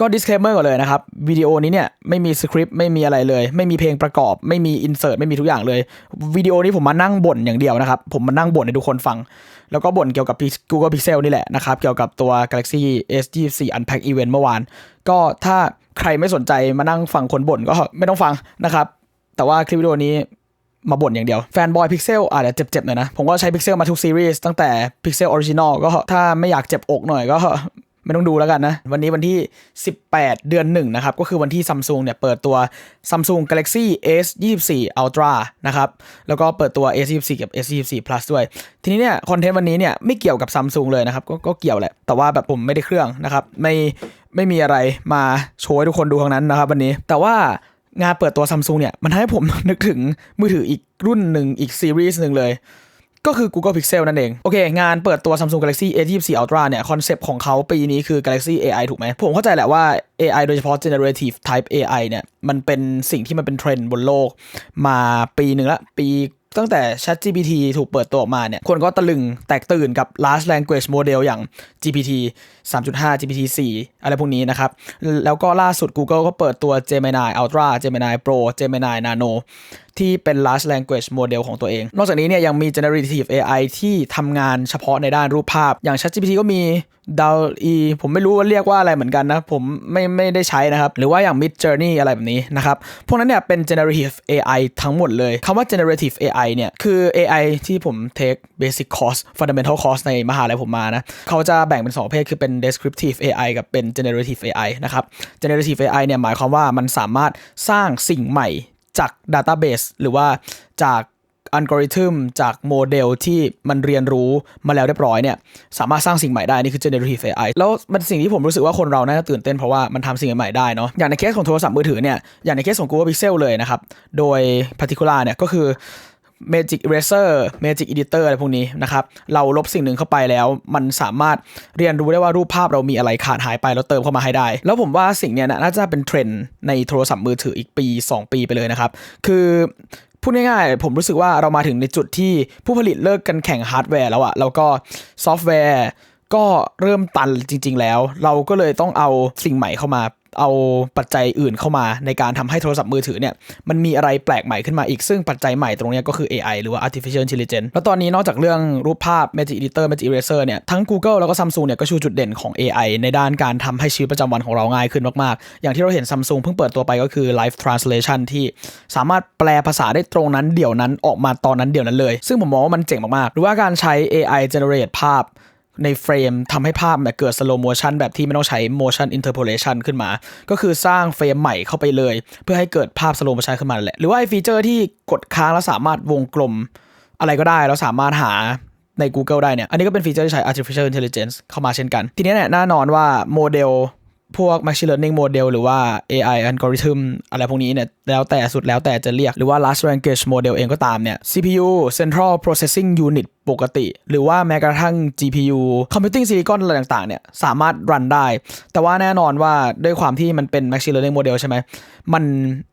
ก็ disclaimer ก่อนเลยนะครับ วิดีโอนี้เนี่ยไม่มีสคริปต์ไม่มีอะไรเลย ไม่มีเพลงประกอบ ไม่มีอินเสิร์ตไม่มีทุกอย่างเลย วิดีโอนี้ผมมานั่งบ่นอย่างเดียวนะครับ ผมมานั่งบ่นให้ทุกคนฟัง แล้วก็บ่นเกี่ยวกับ Google Pixel นี่แหละนะครับ เกี่ยวกับตัว Galaxy S24 Unpack Event เมื่อวาน ก็ถ้าใครไม่สนใจมานั่งฟังคนบ่นก็ไม่ต้องฟังนะครับ แต่ว่าคลิปวิดีโอนี้มาบ่นอย่างเดียว แฟนบอย Pixel อาจจะเจ็บๆหน่อยนะ ผมก็ใช้ Pixel มาทุกซีรีส์ตั้งแต่ Pixel Original ก็ถ้าไม่อยากเจ็บอกหน่อยก็ ไม่ต้องดูแล้วกันนะ วันนี้วันที่ 18 เดือน1นะครับ ก็คือวันที่ Samsung เนี่ยเปิดตัว Samsung Galaxy S 24 Ultra นะครับ แล้วก็เปิดตัว S 24กับ S 24 Plus ด้วย ทีนี้เนี่ยคอนเทนต์วันนี้เนี่ยไม่เกี่ยวกับ Samsung เลยนะครับก็ก็เกี่ยวแหละ แต่ว่าแบบผมไม่ได้เครื่องนะครับ ไม่ไม่มีอะไรมาโชว์ให้ทุกคนดูทั้งนั้นนะครับวันนี้ แต่ว่างานเปิดตัว Samsung เนี่ยมันทำให้ผมนึกถึงมือถืออีกรุ่นหนึ่งอีกซีรีส์หนึ่งเลย ก็คือ Google Pixel นั่นเอง โอเค งานเปิดตัว Samsung Galaxy A24 Ultra เนี่ย คอนเซปต์ของเขาปีนี้คือ Galaxy AI ถูกไหม ผมเข้าใจแหละว่า AI โดยเฉพาะ generative type AI เนี่ย มันเป็นสิ่งที่มันเป็นเทรนด์บนโลก มาปีหนึ่งละ ปี ตั้งแต่ ChatGPT ถูกเปิดตัวออกมาเนี่ย คนก็ตะลึงแตกตื่นกับ large language model อย่าง GPT 3.5 GPT 4 อะไรพวกนี้นะครับ แล้วก็ล่าสุด Google ก็เปิดตัว Gemini Ultra Gemini Pro Gemini Nano ที่เป็น large language model ของตัวเอง นอกจากนี้เนี่ยยังมี generative AI ที่ทำงานเฉพาะในด้านรูปภาพ อย่าง ChatGPT ก็มี DALL-E ผมไม่รู้ว่าเรียกว่าอะไรเหมือนกันนะ ผมไม่ไม่ได้ใช้นะครับ หรือว่าอย่าง Mid Journey อะไรแบบนี้นะครับ พวกนั้นเนี่ยเป็น generative AI ทั้งหมดเลยคำว่า generative AI เนี่ย คือ AI ที่ผม take basic course fundamental course ในมหาลัยผมมานะ เขาจะแบ่งเป็น 2 ประเภท คือเป็น descriptive AI กับเป็น generative AI นะครับ generative AI เนี่ย หมายความว่ามันสามารถสร้างสิ่งใหม่จาก Database หรือว่าจากอัลกอริทึมจากโมเดลที่มันเรียนรู้มาแล้วเรียบร้อยเนี่ยสามารถสร้างสิ่งใหม่ได้ นี่คือ generative AI แล้วมันสิ่งที่ผมรู้สึกว่าคนเราน่าจะตื่นเต้นเพราะว่ามันทำสิ่งใหม่ได้เนาะอย่างในเคสของโทรศัพท์มือถือเนี่ยอย่างในเคสของ Google Pixel เลยนะครับ โดย particular เนี่ยก็คือ Magic Eraser Magic Editor อะไรพวกนี้นะครับ เราลบสิ่งหนึ่งเข้าไปแล้ว มันสามารถเรียนรู้ได้ว่ารูปภาพเรามีอะไรขาดหายไปแล้วเติมเข้ามาให้ได้ แล้วผมว่าสิ่งเนี้ยน่าจะเป็นเทรนด์ในโทรศัพท์มือถืออีกปี 2 ปีไปเลยนะครับ คือพูดง่ายๆ ผมรู้สึกว่าเรามาถึงในจุดที่ผู้ผลิตเลิกกันแข่งฮาร์ดแวร์แล้วอะแล้วก็ซอฟต์แวร์ก็เริ่มตันจริง ๆ แล้ว เราก็เลยต้องเอาสิ่งใหม่เข้ามาเอาปัจจัยอื่นเข้ามาในการทำให้โทรศัพท์มือถือเนี่ยมันมีอะไรแปลกใหม่ขึ้นมาอีก ซึ่งปัจจัยใหม่ตรงนี้ก็คือ AI หรือว่า artificial intelligence แล้วตอนนี้นอกจากเรื่องรูปภาพ Magic Editor Magic Eraser เนี่ยทั้ง Google แล้วก็ Samsung เนี่ยก็ชูจุดเด่นของ AI ในด้านการทำให้ชีวิตประจำวันของเราง่ายขึ้นมากๆ อย่างที่เราเห็น Samsung เพิ่งเปิดตัวไปก็คือ Live Translation ที่สามารถแปลภาษาได้ตรงนั้นเดี๋ยวนั้นออกมาตอนนั้นเดี๋ยวนั้นเลย ซึ่งผมมองว่ามันเจ๋งมากๆหรือว่าการใช้ AI generate ภาพ ในเฟรมทำให้ภาพเกิดสโลโมชันแบบที่ไม่ต้องใช้ motion interpolation ขึ้นมา ก็คือสร้างเฟรมใหม่เข้าไปเลย เพื่อให้เกิดภาพสโลโมชันขึ้นมาแหละ หรือว่าไอ้ฟีเจอร์ที่กดค้างแล้วสามารถวงกลมอะไรก็ได้แล้วสามารถหาใน Google ได้เนี่ย อันนี้ก็เป็นฟีเจอร์ที่ใช้ artificial intelligence เข้ามาเช่นกัน ทีนี้เนี่ยแน่นอนว่าโมเดล พวก machine learning model หรือว่า AI algorithm อะไรพวกนี้เนี่ยแล้วแต่สุดแล้วแต่จะเรียก หรือว่า large language model เองก็ตามเนี่ย CPU central processing unit ปกติ หรือว่าแม้กระทั่ง GPU computing silicon อะไรต่างๆเนี่ยสามารถรันได้ แต่ว่าแน่นอนว่าด้วยความที่มันเป็น machine learning model ใช่ไหมมัน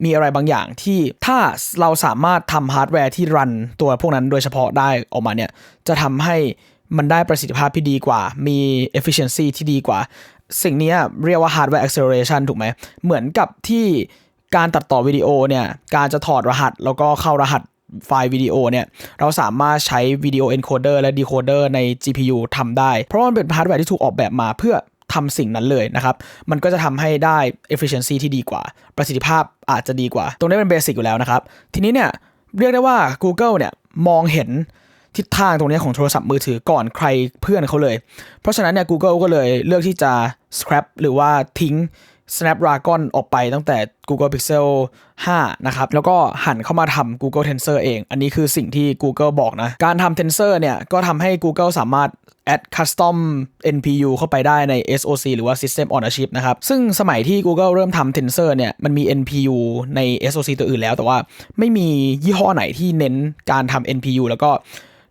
มีอะไรบางอย่างที่ถ้าเราสามารถทำฮาร์ดแวร์ที่รันตัวพวกนั้นโดยเฉพาะได้ออกมาเนี่ยจะทำให้มันได้ประสิทธิภาพที่ดีกว่า มี efficiency ที่ดีกว่า สิ่งนี้เรียกว่า hardware acceleration ถูกไหม เหมือนกับที่การตัดต่อวิดีโอเนี่ย การจะถอดรหัสแล้วก็เข้ารหัสไฟล์วิดีโอเนี่ย เราสามารถใช้วิดีโอ encoder และ decoder ใน GPU ทำได้ เพราะมันเป็นฮาร์ดแวร์ที่ถูกออกแบบมาเพื่อทำสิ่งนั้นเลยนะครับ มันก็จะทำให้ได้ efficiency ที่ดีกว่า ประสิทธิภาพอาจจะดีกว่า ตรงนี้เป็นเบสิกอยู่แล้วนะครับ ทีนี้เนี่ยเรียกได้ว่า Google เนี่ยมองเห็น ทิศทางตรงนี้ของโทรศัพท์มือถือก่อนใครเพื่อนเขาเลย เพราะฉะนั้นเนี่ย Google ก็เลยเลือกที่จะ scrap หรือว่าทิ้ง Snapdragon ออกไปตั้งแต่ Google Pixel 5 นะครับ แล้วก็หันเข้ามาทำ Google Tensor เอง อันนี้คือสิ่งที่ Google บอกนะ การทำ Tensor เนี่ย ก็ทำให้ Google สามารถ add custom NPU เข้าไปได้ใน SoC หรือว่า System on a Chip นะครับ ซึ่งสมัยที่ Google เริ่มทำ Tensor เนี่ย มันมี NPU ใน SoC ตัวอื่นแล้ว แต่ว่าไม่มียี่ห้อไหนที่เน้นการทำ NPU แล้วก็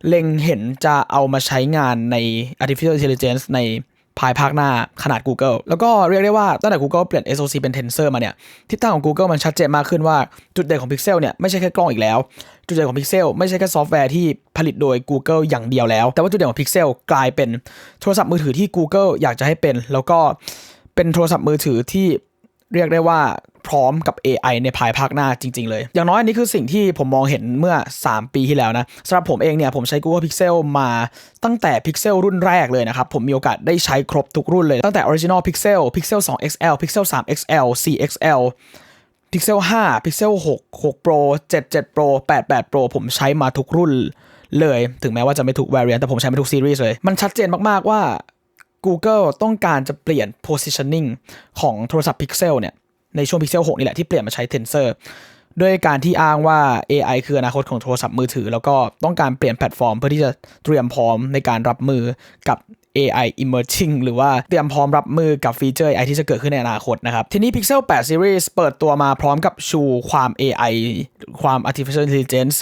เล็งเห็นจะเอามาใช้งานใน artificial intelligence ในภายภาคหน้าขนาด Google แล้วก็เรียกได้ว่าตั้งแต่ Google เปลี่ยน SoC เป็น Tensor มาเนี่ยทิศทางของ Google มันชัดเจนมากขึ้นว่าจุดเด่นของ Pixel เนี่ยไม่ใช่แค่กล้องอีกแล้ว จุดเด่นของ Pixel ไม่ใช่แค่ซอฟต์แวร์ที่ผลิตโดย Google อย่างเดียวแล้ว แต่ว่าจุดเด่นของ Pixel กลายเป็นโทรศัพท์มือถือที่ Google อยากจะให้เป็น แล้วก็เป็นโทรศัพท์มือถือที่เรียกได้ว่า พร้อมกับ AI ในภายภาคหน้าจริง ๆ เลย อย่างน้อยอันนี้คือสิ่งที่ผมมองเห็นเมื่อ 3 ปีที่แล้วนะสำหรับผมเองเนี่ยผมใช้ Google Pixel มาตั้งแต่ Pixel รุ่นแรกเลยนะครับ ผมมีโอกาสได้ใช้ครบทุกรุ่นเลย ตั้งแต่ Original Pixel Pixel 2 XL Pixel 3 XL 4 XL Pixel 5 Pixel 6 6 Pro 7 7 Pro 8 8 Pro ผมใช้มาทุกรุ่นเลย ถึงแม้ว่าจะไม่ทุก variant แต่ผมใช้มาทุกซีรีส์เลย มันชัดเจนมาก ๆ ว่า Google ต้องการจะเปลี่ยน positioning ของโทรศัพท์ Pixel เนี่ย ในช่วง Pixel 6 นี่แหละที่เปลี่ยนมาใช้ Tensor ด้วยการที่อ้างว่า AI คืออนาคตของโทรศัพท์มือถือ แล้วก็ต้องการเปลี่ยนแพลตฟอร์ม เพื่อที่จะเตรียมพร้อมในการรับมือกับ AI emerging หรือว่าเตรียมพร้อมรับมือกับฟีเจอร์ AI ที่จะเกิดขึ้นในอนาคตนะครับ ทีนี้ Pixel 8 Series เปิดตัวมาพร้อมกับชูความ AI ความ artificial intelligence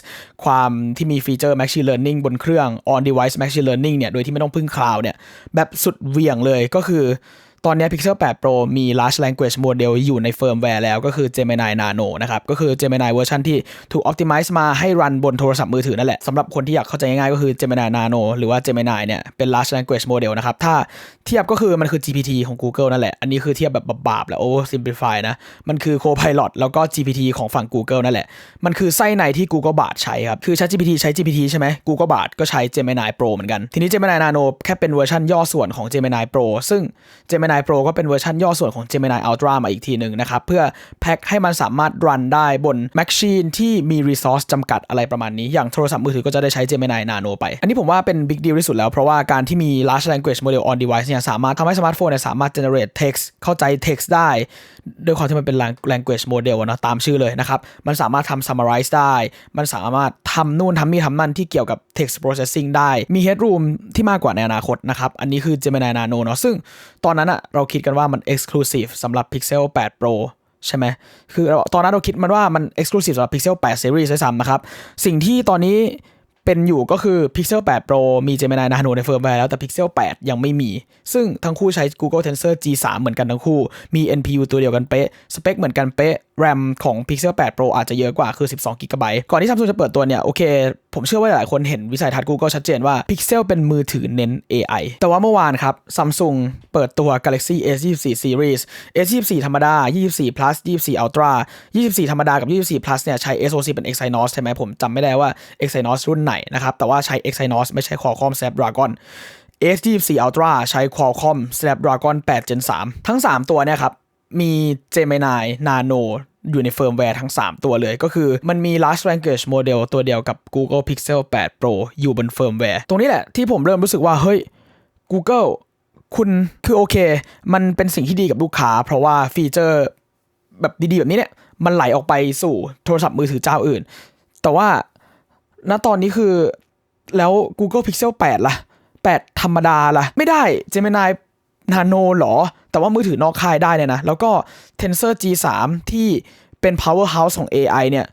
ความที่มีฟีเจอร์ machine learning บนเครื่อง on device machine learning เนี่ย โดยที่ไม่ต้องพึ่งคลาวด์เนี่ย แบบสุดเหวี่ยงเลยก็คือ ตอนนี้ Pixel 8 Pro มี Large Language Model อยู่ในเฟิร์มแวร์แล้วก็คือ Gemini Nano นะครับ ก็คือ Gemini เวอร์ชันที่ถูก Optimize มาให้รันบนโทรศัพท์มือถือนั่นแหละสำหรับคนที่อยากเข้าใจง่ายๆก็คือ Gemini Nano หรือว่า Gemini เนี่ยเป็น Large Language Model นะครับ ถ้าเทียบก็คือมันคือ GPT ของ Google นั่นแหละ อันนี้คือเทียบแบบบาปๆแล้ว over simplify นะ มันคือ Copilot แล้วก็ GPT ของฝั่ง Google นั่นแหละ มันคือไส้ในที่ Google Bard ใช้ครับ คือ ChatGPT ใช้ GPT ใช่ไหม Google Bard ก็ใช้ Gemini Pro เหมือนกัน ทีนี้ Gemini Nano แค่เป็นเวอร์ชันย่อส่วนของ Gemini Pro ซึ่ง Gemini Pro ก็เป็นเวอร์ชันย่อส่วนของ Gemini Ultra มาอีกทีหนึ่งนะครับ เพื่อแพ็คให้มันสามารถรันได้บน Machine ที่มี resource จำกัดอะไรประมาณนี้ อย่างโทรศัพท์มือถือก็จะได้ใช้ Gemini Nano ไป อันนี้ผมว่าเป็น big deal ที่สุดแล้ว เพราะว่าการที่มี large language model on device เนี่ยสามารถทำให้สมาร์ทโฟนเนี่ยสามารถ generate text เข้าใจ text ได้ด้วยความที่มันเป็น language model อะนะตามชื่อเลยนะครับ มันสามารถทำ summarize ได้ มันสามารถทำนู่นทำนี่ทำนั่นที่เกี่ยวกับ text processing ได้ มี headroom ที่มากกว่าในอนาคตนะครับ อันนี้คือ Gemini Nano เนาะซึ่งตอนนั้นอะเราคิดกันว่ามัน exclusive สำหรับ Pixel 8 Pro ใช่ไหม คือตอนนั้นเราคิดมันว่ามัน exclusive สำหรับ Pixel 8 Series ด้วยซ้ำนะครับ สิ่งที่ตอนนี้เป็นอยู่ก็คือ Pixel 8 Pro มี Gemini Nano ในเฟิร์มแวร์แล้วแต่ Pixel 8 ยังไม่มี ซึ่งทั้งคู่ใช้ Google Tensor G3 เหมือนกันทั้งคู่ มี NPU ตัวเดียวกันเป๊ะ สเปคเหมือนกันเป๊ะ RAM ของ Pixel 8 Pro อาจจะเยอะกว่าคือ 12 GB ก่อนที่ Samsung จะเปิดตัวเนี่ย โอเค ผมเชื่อว่าหลายคนเห็นวิสัยทัศน์ Google ชัดเจนว่า Pixel เป็นมือถือเน้น AI แต่ว่าเมื่อวานครับ Samsung เปิดตัว Galaxy S24 Series S24 ธรรมดา 24 plus 24 Ultra 24 ธรรมดากับ 24 plus เนี่ย ใช้ SoC เป็น Exynos ใช่ไหมผมจำไม่ได้ว่า Exynos รุ่นไหนนะครับ แต่ว่าใช้ Exynos ไม่ใช่ Qualcomm Snapdragon S24 Ultra ใช้ Qualcomm Snapdragon 8 Gen 3 ทั้ง 3 ตัวเนี่ยครับ มี Gemini Nano อยู่ในเฟิร์มแวร์ทั้ง 3 ตัวเลย ก็คือมันมี Large Language Model ตัวเดียวกับ Google Pixel 8 Pro อยู่บนเฟิร์มแวร์ ตรงนี้แหละที่ผมเริ่มรู้สึกว่า เฮ้ย Google คุณคือโอเค มันเป็นสิ่งที่ดีกับลูกค้า เพราะว่าฟีเจอร์แบบดีๆ แบบนี้เนี่ย มันไหลออกไปสู่โทรศัพท์มือถือเจ้าอื่น แต่ว่าณตอนนี้คือแล้ว Google Pixel 8 ล่ะ 8 ธรรมดาล่ะ ไม่ได้ Gemini Nano หรอ แต่ว่ามือถือนอกค่ายได้เนี่ยนะ แล้วก็ Tensor G3 ที่เป็น powerhouse ของ AI เนี่ย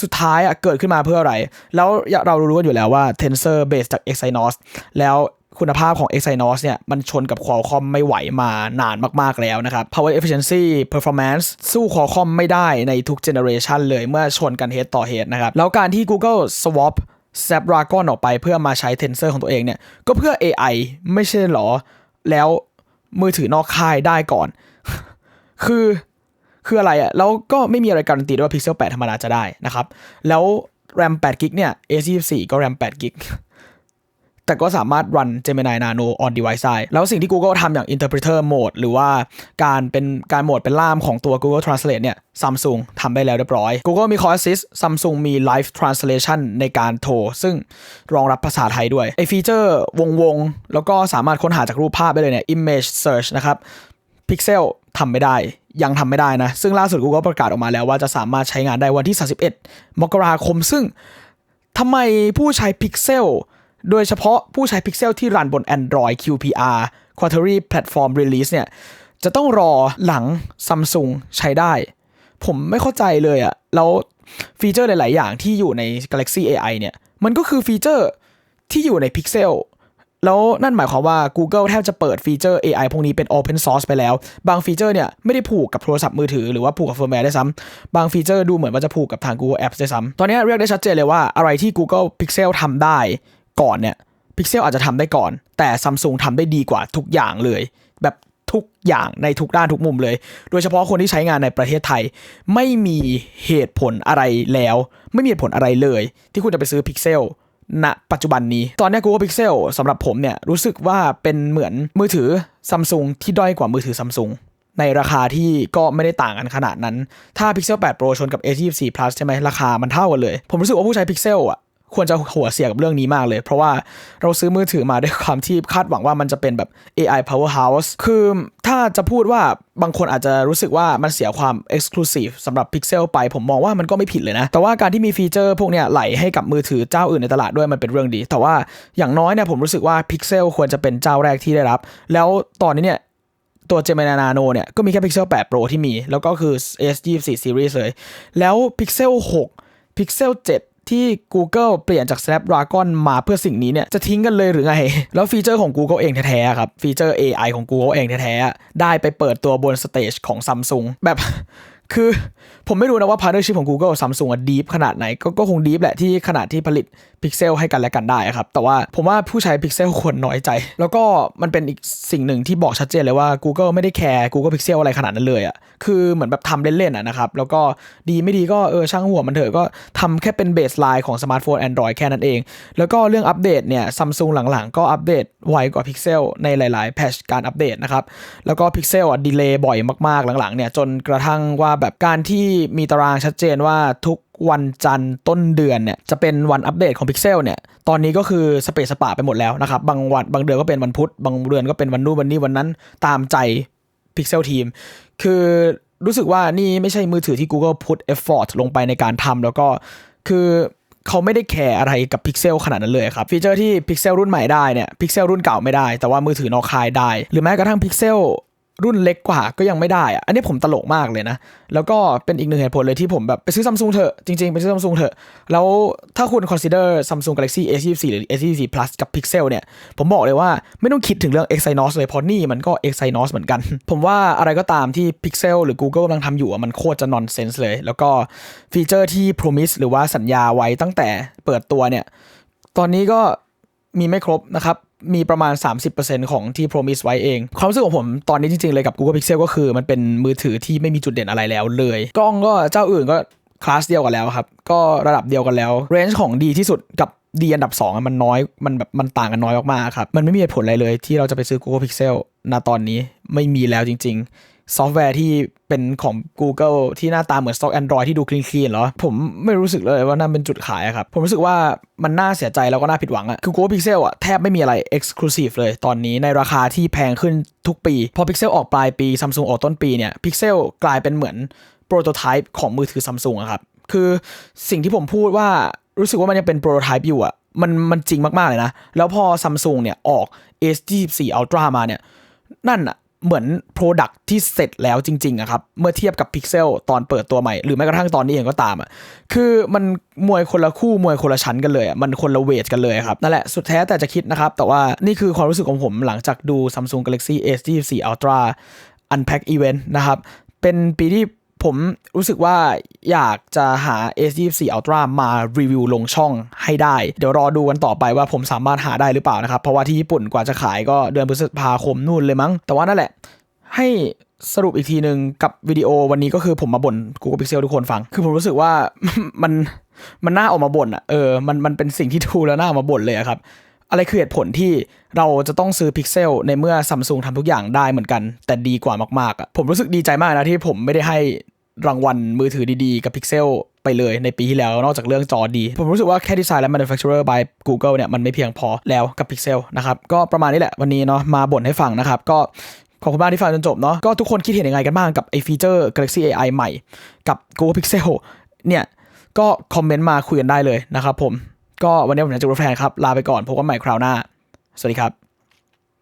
สุดท้ายอะเกิดขึ้นมาเพื่ออะไร แล้วเรารู้กันอยู่แล้วว่า Tensor base จาก Exynos แล้วคุณภาพของ Exynos เนี่ย มันชนกับ Qualcomm ไม่ไหวมานานมาก ๆ แล้วนะครับ Power Efficiency Performance สู้ Qualcomm ไม่ได้ในทุก generation เลยเมื่อชนกัน head ต่อ head นะครับ แล้วการที่ Google swap Snapdragon ออกไปเพื่อมาใช้ Tensor ของตัวเองเนี่ย ก็เพื่อ AI ไม่ใช่หรอ แล้วมือถือนอกค่ายได้ก่อน คือคืออะไรอะแล้วก็ไม่มีอะไรการันตีด้วยว่า Pixel 8 ธรรมดาจะได้นะครับ แล้ว RAM 8 g b เนี่ย A24 ก็ RAM 8 g b แต่ก็สามารถรัน Gemini Nano on device ได้แล้วสิ่งที่ Google ทำอย่าง interpreter mode หรือว่าการเป็นการโหมดเป็นล่ามของตัว Google Translate เนี่ย Samsung ทำได้แล้วเรียบร้อย Google มี Call Assist Samsung มี Live Translation ในการโทร ซึ่งรองรับภาษาไทยด้วยไอฟีเจอร์วงวงแล้วก็สามารถค้นหาจากรูปภาพได้เลยเนี่ย image search นะครับ Pixel ทำไม่ได้ยังทำไม่ได้นะ ซึ่งล่าสุด Google ประกาศออกมาแล้วว่าจะสามารถใช้งานได้วันที่ 31 มกราคม ซึ่งทำไมผู้ใช้ Pixel โดยเฉพาะผู้ใช้ Pixel ที่รันบน Android QPR Quarterly Platform Release เนี่ย จะต้องรอหลัง Samsung ใช้ได้ ผมไม่เข้าใจเลยอะแล้วฟีเจอร์หลาย ๆ อย่างที่อยู่ใน Galaxy AI เนี่ย มันก็คือฟีเจอร์ที่อยู่ใน Pixel แล้วนั่นหมายความว่า Google แทบจะเปิดฟีเจอร์ AI พวกนี้เป็น Open Source ไปแล้ว บางฟีเจอร์เนี่ยไม่ได้ผูกกับโทรศัพท์มือถือหรือว่าผูกกับเฟิร์มแวร์ได้ซ้ำบางฟีเจอร์ดูเหมือนว่าจะผูกกับทาง Google Apps ได้ซ้ำตอนนี้เรียกได้ชัดเจนเลยว่าอะไรที่ Google Pixel ทำได้ ก่อนเนี่ย Pixel อาจจะทำได้ก่อน แต่ Samsung ทำได้ดีกว่าทุกอย่างเลย แบบทุกอย่างในทุกด้านทุกมุมเลย โดยเฉพาะคนที่ใช้งานในประเทศไทย ไม่มีเหตุผลอะไรแล้ว ไม่มีเหตุผลอะไรเลย ที่คุณจะไปซื้อพิกเซลณปัจจุบันนี้ ตอนนี้ Google Pixel สำหรับผมเนี่ย รู้สึกว่าเป็นเหมือนมือถือซัมซุงที่ด้อยกว่ามือถือซัมซุงในราคาที่ก็ไม่ได้ต่างกันขนาดนั้น ถ้า Pixel 8 Pro ชนกับ A24 Plus ใช่ไหมราคามันเท่ากันเลย ผมรู้สึกว่าผู้ใช้ Pixel อะ ควรจะหัวเสียกับเรื่องนี้มากเลย เพราะว่าเราซื้อมือถือมาด้วยความที่คาดหวังว่ามันจะเป็นแบบ AI powerhouse คือถ้าจะพูดว่าบางคนอาจจะรู้สึกว่ามันเสียความ exclusive สำหรับ Pixel ไป ผมมองว่ามันก็ไม่ผิดเลยนะ แต่ว่าการที่มีฟีเจอร์พวกเนี้ยไหลให้กับมือถือเจ้าอื่นในตลาดด้วยมันเป็นเรื่องดี แต่ว่าอย่างน้อยเนี่ยผมรู้สึกว่า Pixel ควรจะเป็นเจ้าแรกที่ได้รับ แล้วตอนนี้เนี่ยตัว Gemini Nano เนี่ยก็มีแค่ Pixel 8 Pro ที่มี แล้วก็คือ S24 Series เลย แล้ว Pixel 6 Pixel 7 ที่ Google เปลี่ยนจาก Snapdragon มาเพื่อสิ่งนี้เนี่ยจะทิ้งกันเลยหรือไง แล้วฟีเจอร์ของ Google เองแท้ๆครับฟีเจอร์ AI ของ Google เองแท้ๆได้ไปเปิดตัวบนสเตจของ Samsung แบบ คือผมไม่รู้นะว่า partnership ของ Google กับ Samsung อะดีฟขนาดไหนก็ก็คงดีฟแหละที่ขนาดที่ผลิต Pixel ให้กันและกันได้ครับ แต่ว่าผมว่าผู้ใช้ Pixel ควรน้อยใจ แล้วก็มันเป็นอีกสิ่งหนึ่งที่บอกชัดเจนเลยว่า Google ไม่ได้แคร์ Google Pixel อะไรขนาดนั้นเลยอะคือเหมือนแบบทำเล่นๆอะนะครับ แล้วก็ดีไม่ดีก็เออช่างหัวมันเถอะก็ทำแค่เป็นเบสไลน์ของสมาร์ทโฟน Android แค่นั้นเอง แล้วก็เรื่องอัปเดตเนี่ย Samsung หลังๆ ก็อัปเดตไวกว่า Pixel ในหลายๆแพทชการอัปเดตนะครับแล้วก็ Pixel อะดีเลย์บ่อยมากๆหลังๆเนี่ยจนกระทั่งว่าแบบการที่มีตารางชัดเจนว่าทุกวันจันทร์ต้นเดือนเนี่ยจะเป็นวันอัปเดตของ Pixel เนี่ยตอนนี้ก็คือสเปซสปะไปหมดแล้วนะครับบางวันบางเดือนก็เป็นวันพุธบางเดือนก็เป็นวันนู่นวันนี้วันนั้นตามใจ Pixel Team คือรู้สึกว่านี่ไม่ใช่มือถือที่ Google put effort ลงไปในการทำแล้วก็คือเขาไม่ได้แคร์อะไรกับ Pixel ขนาดนั้นเลยครับฟีเจอร์ที่ Pixel รุ่นใหม่ได้เนี่ย Pixel รุ่นเก่าไม่ได้ แต่ว่ามือถือนอกคายได้ หรือแม้กระทั่ง Pixel รุ่นเล็กกว่าก็ยังไม่ได้อะอันนี้ผมตลกมากเลยนะ แล้วก็เป็นอีกหนึ่งเหตุผลเลยที่ผมแบบไปซื้อซัมซุงเถอะ จริงๆ ไปซื้อซัมซุงเถอะ แล้วถ้าคุณ consider Samsung Galaxy S24 หรือ S24 Plus กับ Pixel เนี่ย ผมบอกเลยว่าไม่ต้องคิดถึงเรื่อง Exynos เลย เพราะนี่มันก็ Exynos เหมือนกัน ผมว่าอะไรก็ตามที่ Pixel หรือ Google กำลังทำอยู่มันโคตรจะ nonsense เลย แล้วก็ฟีเจอร์ที่ promise หรือว่าสัญญาไว้ตั้งแต่เปิดตัวเนี่ย ตอนนี้ก็มีไม่ครบนะครับ มีประมาณ 30%ของที่ promise ไว้เอง ความรู้สึกของผมตอนนี้จริงๆ เลยกับ Google Pixel ก็คือมันเป็นมือถือที่ไม่มีจุดเด่นอะไรแล้วเลย กล้องก็เจ้าอื่นก็คลาสเดียวกันแล้วครับ ก็ระดับเดียวกันแล้วเรนจ์ของดีที่สุดกับดีอันดับ2อะมันน้อยมันแบบมันต่างกันน้อยมากๆครับ มันไม่มีเหตุผลอะไรเลยที่เราจะไปซื้อ Google Pixel ณตอนนี้ไม่มีแล้วจริง ๆ ซอฟต์แวร์ที่เป็นของ Google ที่หน้าตาเหมือน Stock Android ที่ดูคลีนๆเหรอ ผมไม่รู้สึกเลยว่านั่นเป็นจุดขายครับ ผมรู้สึกว่ามันน่าเสียใจแล้วก็น่าผิดหวังอะคือ Google Pixel อะแทบไม่มีอะไร Exclusive เลยตอนนี้ในราคาที่แพงขึ้นทุกปี พอ Pixel ออกปลายปี Samsung ออกต้นปีเนี่ย Pixel กลายเป็นเหมือนโปรโตไทป์ของมือถือ Samsung อะครับ คือสิ่งที่ผมพูดว่ารู้สึกว่ามันยังเป็นโปรโตไทป์อยู่อะมันมันจริงมากๆเลยนะ แล้วพอ Samsung เนี่ยออก S24 Ultra มาเนี่ย นั่นอะ เหมือน Product ที่เสร็จแล้วจริงๆอะครับ เมื่อเทียบกับ Pixel ตอนเปิดตัวใหม่ หรือแม้กระทั่งตอนนี้เองก็ตามอะคือมันมวยคนละคู่มวยคนละชั้นกันเลยมันคนละเวทกันเลยครับนั่นแหละสุดแท้แต่จะคิดนะครับ แต่ว่านี่คือความรู้สึกของผมหลังจากดู Samsung Galaxy S24 Ultra Unpack Event นะครับเป็นปีที่ ผมรู้สึกว่าอยากจะหา S24 Ultra มารีวิวลงช่องให้ได้ เดี๋ยวรอดูกันต่อไปว่าผมสามารถหาได้หรือเปล่านะครับ เพราะว่าที่ญี่ปุ่นกว่าจะขายก็เดือนพฤษภาคมนู่นเลยมั้ง แต่ว่านั่นแหละ ให้สรุปอีกทีหนึ่งกับวิดีโอวันนี้ก็คือผมมาบ่น Google Pixel ทุกคนฟัง คือผมรู้สึกว่ามันมันน่าออกมาบ่นอะเออมันมันเป็นสิ่งที่ดูแล้วน่าออกมาบ่นเลยครับอะไรคือเหตุผลที่เราจะต้องซื้อ Pixel ในเมื่อ Samsung ทำทุกอย่างได้เหมือนกัน แต่ดีกว่ามากๆอะผมรู้สึกดีใจมากนะที่ผมไม่ได้ให้ รางวัลมือถือดีๆ กับ Pixel ไปเลยในปีที่แล้วนอกจากเรื่องจอดี ผมรู้สึกว่าแค่ดีไซน์และ manufacturer by Google เนี่ย มันไม่เพียงพอแล้วกับ Pixel นะครับ ก็ประมาณนี้แหละวันนี้เนาะมาบ่นให้ฟังนะครับ ก็ขอบคุณมากที่ฟังจนจบเนาะก็ทุกคนคิดเห็นยังไงกันบ้างกับไอฟีเจอร์ Galaxy AI ใหม่ กับ Google Pixel เนี่ยก็คอมเมนต์มาคุยกันได้เลยนะครับผมก็วันนี้ผมจะจูรแฟนครับลาไปก่อนพบกันใหม่คราวหน้า สวัสดีครับ